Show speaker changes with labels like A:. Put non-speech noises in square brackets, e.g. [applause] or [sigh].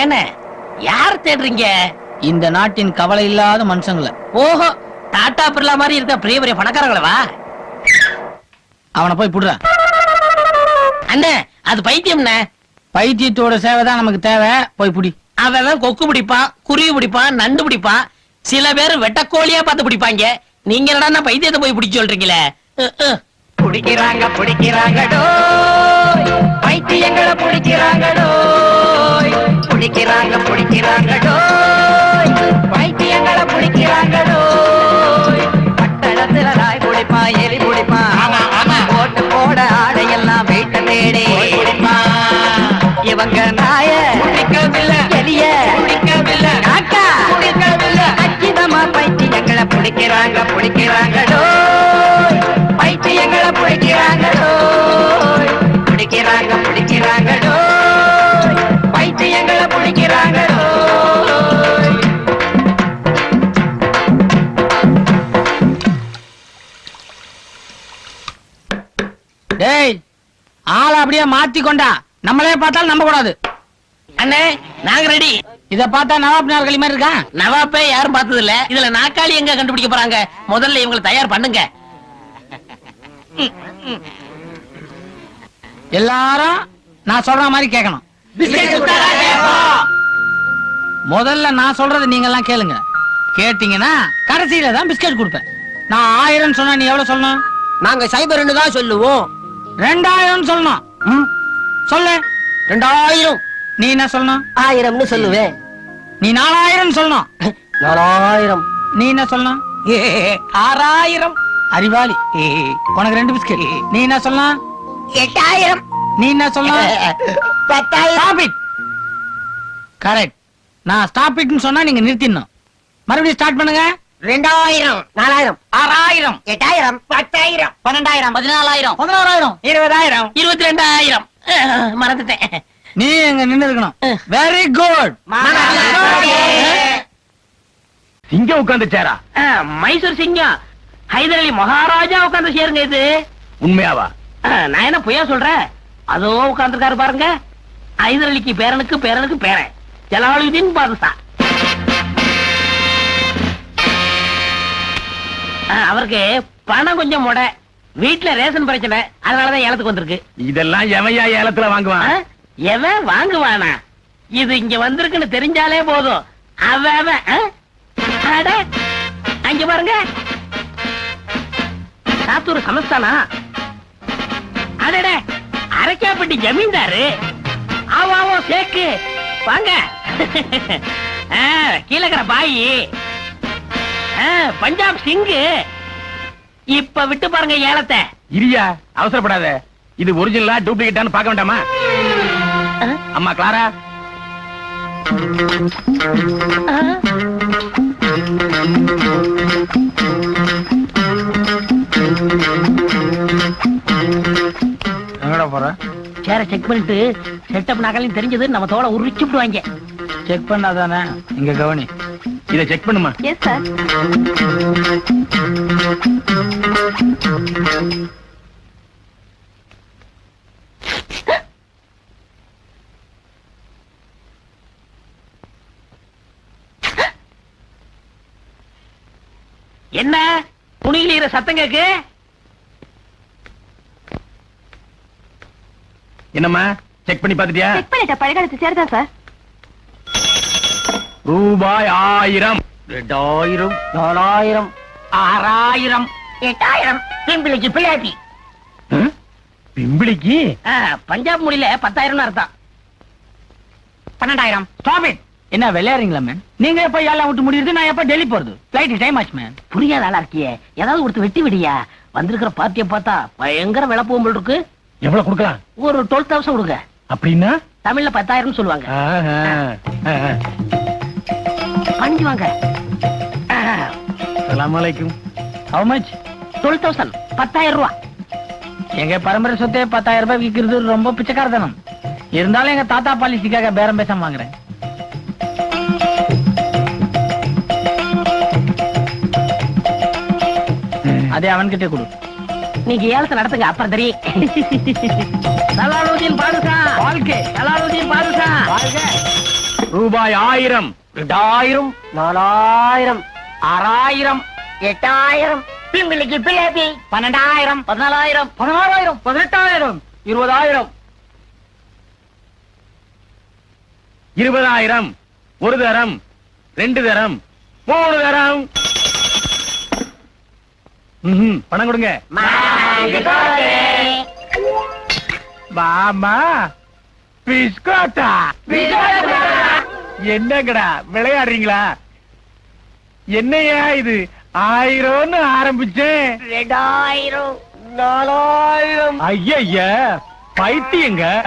A: ஏன யார் தேடுறீங்க?
B: இந்த நாட்டின் கவலை இல்லாத மனுஷங்களை.
A: ஓஹோ டாடா பிர்லா மாதிரி இருக்க பெரிய பெரிய பணக்காரங்களவா
B: அவனை போய் புடுற.
A: அண்ணே அது பைத்தியம்ண்ணே
B: பைத்தியத்தோட சேவை தான் நமக்கு தேவை. போய் புடி.
A: அவன் கொக்கு பிடிப்பான் குருவி பிடிப்பான் நண்டு பிடிப்பான். சில பேர் வெட்டக்கோழியா பார்த்து பிடிப்பாங்க. நீங்க என்னடா பைத்தியத்தை போய் பிடிச்சு சொல்றீங்களே.
C: பிடிக்கிறாங்க பிடிக்கிறாங்கடோ பைத்தியங்களை பிடிக்கிறாங்கடோ பிடிக்கிறாங்க பிடிக்கிறாங்கடோ பைத்தியங்களை பிடிக்கிறாங்கடோ பட்டணத்துல நாய் பிடிப்பான் எலி பிடிப்பான் ஓட்டு போட ஆடையெல்லாம் வீட்ட தேடி. இவங்க
B: டேய் ஆளை அப்படியே மாத்தி கொண்டா. நம்மளே பார்த்தாலும் நம்ப கூடாது
A: அண்ணே நாங்க ரெடி
B: இத பார்த்தா நவாப் நாற்காலி மாதிரி இருக்கான்
A: நவாப்பே யாரும் பார்த்தது இல்ல இதுல நாக்காளி எங்க கண்டுபிடிக்க போறாங்க? முதல்ல இவங்களை தயார் பண்ணுங்க.
B: எல்லாரும் நான் சொல்ற மாதிரி கேட்கணும். முதல்ல நான் சொல்றது நீங்க எல்லாம் கேளுங்க. கேட்டீங்கன்னா கடைசியில தான் பிஸ்கட் கொடுப்பேன். நான் ஆயிரம் சொன்னா நீ எவ்வளவு சொல்லணும்?
A: நாங்க சைபர் தான் சொல்லுவோம்.
B: ரெண்டாயிரம் சொல்லணும் சொல்லு.
A: ரெண்டாயிரம்.
B: நீ என்ன சொல்லணும்
A: ஆயிரம்னு சொல்லுவேன்
B: நீ நாலாயிரம் சொல்லணும்
A: நாலாயிரம்.
B: நீ என்ன சொல்லணும்
A: ஆறாயிரம்.
B: அறிவாளி. உனக்கு ரெண்டு பிஸ்கட். நீ என்ன சொல்லணும்
A: எட்டாயிரம்.
B: நீ என்ன சொல்லணும்
A: பத்தாயிரம்.
B: ஸ்டாப் இட் கரெக்ட் நான் ஸ்டாப் இட்னு சொன்னா நீங்க நிறுத்திடணும். மறுபடியும் ஸ்டார்ட் பண்ணுங்க.
A: ரெண்டாயிரம். நாலாயிரம்.
B: ஆறாயிரம்.
A: எட்டாயிரம். பத்தாயிரம். பன்னெண்டாயிரம். பதினாலாயிரம்.
B: பதினோராயிரம்
A: இருபதாயிரம். இருபத்தி ரெண்டாயிரம் மறந்துட்டேன்.
B: நீ எங்க நின்னு இருக்கணும் வெரி குட்
D: சிங்கம் உட்கார்ந்துச்சாரா
A: அஹ், மைசூர் சிங்கம் ஹைதர் அலி மகாராஜா உட்கார்ந்து சேருங்க இது.
D: உண்மையாவா?
A: நான் என்ன பொய்யா சொல்றேன்? அதோ உட்கார்ந்துருக்காரு பாருங்க. ஹைதர் அலிக்கு பேரனுக்கு பேரனுக்கு பேரன். ஜலாலுதீன் பாதுஷா. அவருக்கு பணம் கொஞ்சம் முட. வீட்டுல ரேஷன் பிரச்சனை. அதனாலதான் ஏலத்துக்கு வந்திருக்கு.
D: இதெல்லாம் எவையா ஏலத்துல வாங்குவான்?
A: எவன் வாங்குவானா? இது இங்க வந்திருக்குன்னு தெரிஞ்சாலே போதும். அவன் அங்க பாருங்க. சாத்தூர் சமஸ்தானா? அடடே அரைக்காப்பட்டி ஜமீன்தாரு. ஆவாவோ சேக்கு. வாங்க. [laughs] கீழக்கிற பாயி. பஞ்சாப் சிங்கு. இப்ப விட்டு பாருங்க ஏலத்தை.
D: இரியா அவசரப்படாத. இது ஒரிஜினலா டூப்ளிகேட்டான்னு பார்க்க வேண்டாமா? அம்மா கிளாரா.
B: எங்கடா போற?
A: சேர செக் பண்ணிட்டு செட்டப் நகலையும் தெரிஞ்சது நம்ம தோலை உரிச்சு விடுவாங்க.
B: செக் பண்ணாதானே? இங்க கவனி.
D: இத செக் பண்ணுமா?
E: எஸ் சார்
A: என்ன? துணியில சத்தம் கேக்கு?
D: என்னம்மா? செக் பண்ணி பாத்துட்டியா
E: செக் பண்ணிட்ட பழகாலத்து சேர்தா சார்
D: ரூபாய் ஆயிரம்.
A: ரெண்டாயிரம் நாலாயிரம் ஆறாயிரம். எட்டாயிரம். பிம்பிளிக்கு பிள்ளாட்டி?
D: பிம்பிளிக்கு?
A: பஞ்சாப் மொழியில பத்தாயிரம் அர்த்தம். பன்னெண்டாயிரம். ஸ்டாப் இட்
B: என்ன விளையாடுறீங்களா மேன் நீங்க எப்ப ஏழாம் விட்டு முடியுது நான் எப்ப டெல்லி போறது? ஃபிளைட் டைம் ஆச்சு மேன்
A: புரியாத ஆளா இருக்கியே? ஏதாவது ஒருத்தர் வெட்டி விடியா? வந்திருக்கிற பார்ட்டியை பார்த்தா பயங்கர விலை இருக்கு.
D: எவ்வளவு கொடுக்கலாம்?
A: ஒரு டுவெல் தௌசண்ட் கொடுங்க.
D: அப்படின்னா?
A: தமிழ்ல பத்தாயிரம் சொல்லுவாங்க. பணிஞ்சு வாங்க.
D: அஸ்ஸலாமு அலைக்கும்.
B: ஹவு மச்
A: டுவெல் தௌசண்ட் பத்தாயிரம் ரூபா.
B: எங்க பரம்பரை சொத்தே பத்தாயிரம் ரூபாய் விக்கிறது ரொம்ப பிச்சைக்காரத்தனம். இருந்தாலும் எங்க தாத்தா பாலிசிக்காக பேரம் பேசாம வாங்குறேன். அதே அவன்கிட்ட கொடு.
A: நீங்க ஏலத்தை நடத்துங்க அப்புறம் தெரியும். சலாலு ஜலாலுதீன் பாதுஷா.
D: வாழ்க்கை
A: ஜலாலுதீன் பாதுஷா.
D: ரூபாய் ஆயிரம்.
C: ரெண்டாயிரம் நாலாயிரம் ஆறாயிரம் எட்டாயிரம் பிம்பிளிக்கு பிள்ளைபி பன்னெண்டாயிரம் பதினாலாயிரம் பதினாறாயிரம் பதினெட்டாயிரம் இருபதாயிரம்.
D: இருபதாயிரம் ஒரு தரம் ரெண்டு தரம் மூணு தரம். பணம் கொடுங்க. மாமா பிஸ்கோட்டா. என்னங்கடா விளையாடுறீங்களா? என்னையா இது? ஆயிரம்னு ஆரம்பிச்சேன்.
C: ரெண்டாயிரம். நாலாயிரம்.
D: ஐயா பைத்தியங்க.